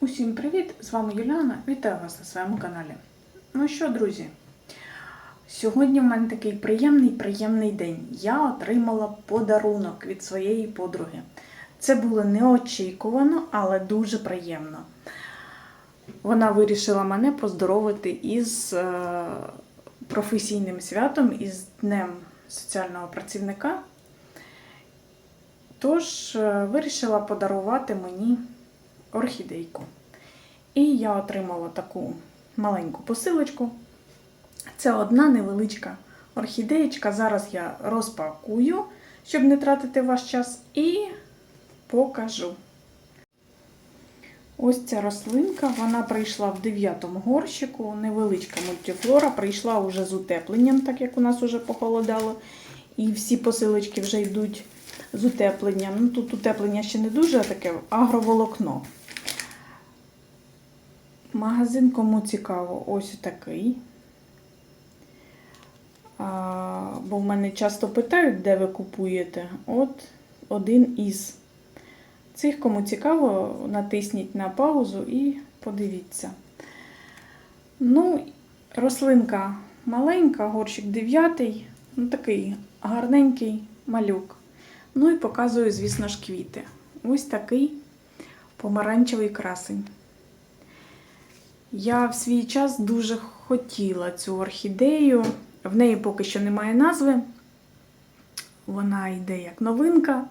Усім привіт! З вами Юліана. Вітаю вас на своєму каналі. Ну що, друзі, сьогодні в мене такий приємний приємний день. Я отримала подарунок від своєї подруги. Це було неочікувано, але дуже приємно. Вона вирішила мене поздоровити із е, професійним святом, із Днем соціального працівника. Тож е, вирішила подарувати мені орхідейку. І я отримала таку маленьку посилочку. Це одна невеличка орхідеєчка. Зараз я розпакую, щоб не тратити ваш час, і покажу. Ось ця рослинка, вона прийшла в 9 горщику, невеличка мультифлора, прийшла вже з утепленням, так як у нас вже похолодало. І всі посилочки вже йдуть з утепленням. Ну, тут утеплення ще не дуже, а таке агроволокно. Магазин, кому цікаво, ось такий. А, бо в мене часто питають, де ви купуєте. От один із цих, кому цікаво, натисніть на паузу і подивіться. Ну, рослинка маленька, горщик 9, ну такий гарненький малюк. Ну і показую, звісно ж, квіти. Ось такий помаранчевий красень. Я в свій час дуже хотіла цю орхідею. В неї поки що немає назви. Вона йде як новинка.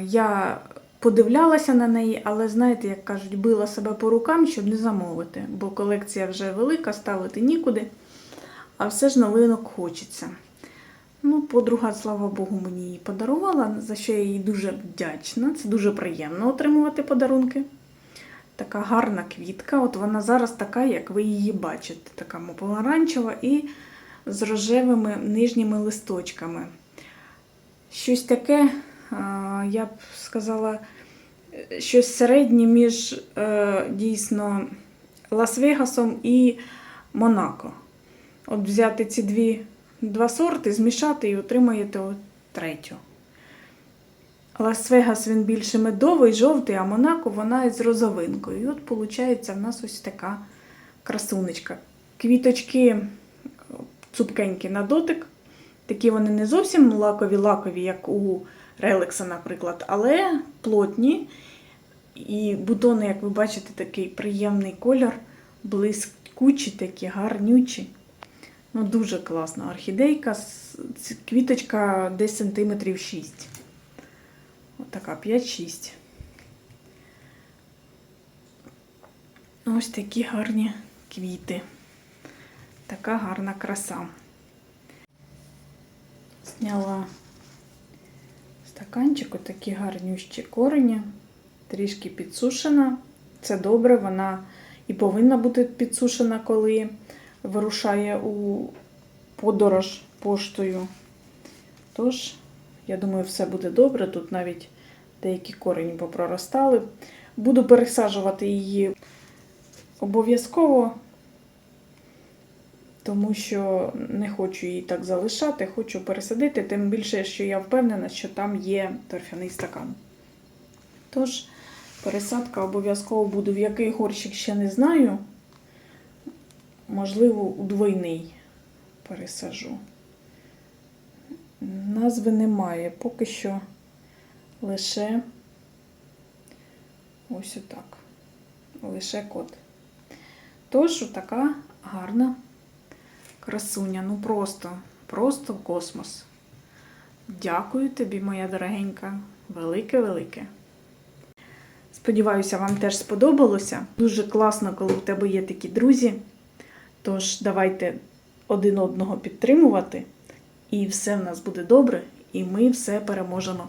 Я подивлялася на неї, але, знаєте, як кажуть, била себе по рукам, щоб не замовити, бо колекція вже велика, ставити нікуди. А все ж новинок хочеться. Ну, подруга, слава Богу, мені її подарувала, за що я їй дуже вдячна. Це дуже приємно отримувати подарунки. Така гарна квітка. От вона зараз така, як ви її бачите. Така помаранчева і з рожевими нижніми листочками. Щось таке, я б сказала, щось середнє між е, дійсно Лас-Вегасом і Монако. От взяти ці дві, два сорти, змішати і отримаєте от третю. Лас-Вегас він більше медовий, жовтий, а Монако вона із розовинкою. І от виходить в нас ось така красунечка. Квіточки цупкенькі на дотик. Такі вони не зовсім лакові-лакові, як у релекса, наприклад, але плотні. І бутони, як ви бачите, такий приємний колір, блискучі, такі гарнючі. Ну, дуже класна орхідейка. Квіточка десь сантиметрів 6. Отака 5-6. Ось такі гарні квіти. Така гарна краса. Зняла стаканчик, отакі гарнющі корені, трішки підсушена. Це добре, вона і повинна бути підсушена, коли вирушає у подорож поштою. Тож, я думаю, все буде добре. Тут навіть деякі корені попроростали. Буду пересаджувати її обов'язково, тому що не хочу її так залишати, хочу пересадити, тим більше, що я впевнена, що там є торфяний стакан. Тож, пересадка обов'язково буде, в який горщик ще не знаю. Можливо, у двойний пересажу. Назви немає, поки що лише ось отак. Лише код. Тож, така гарна красуня. Ну просто, просто космос. Дякую тобі, моя дорогенька. Велике-велике. Сподіваюся, вам теж сподобалося. Дуже класно, коли в тебе є такі друзі. Тож, давайте один одного підтримувати. І все в нас буде добре, і ми все переможемо.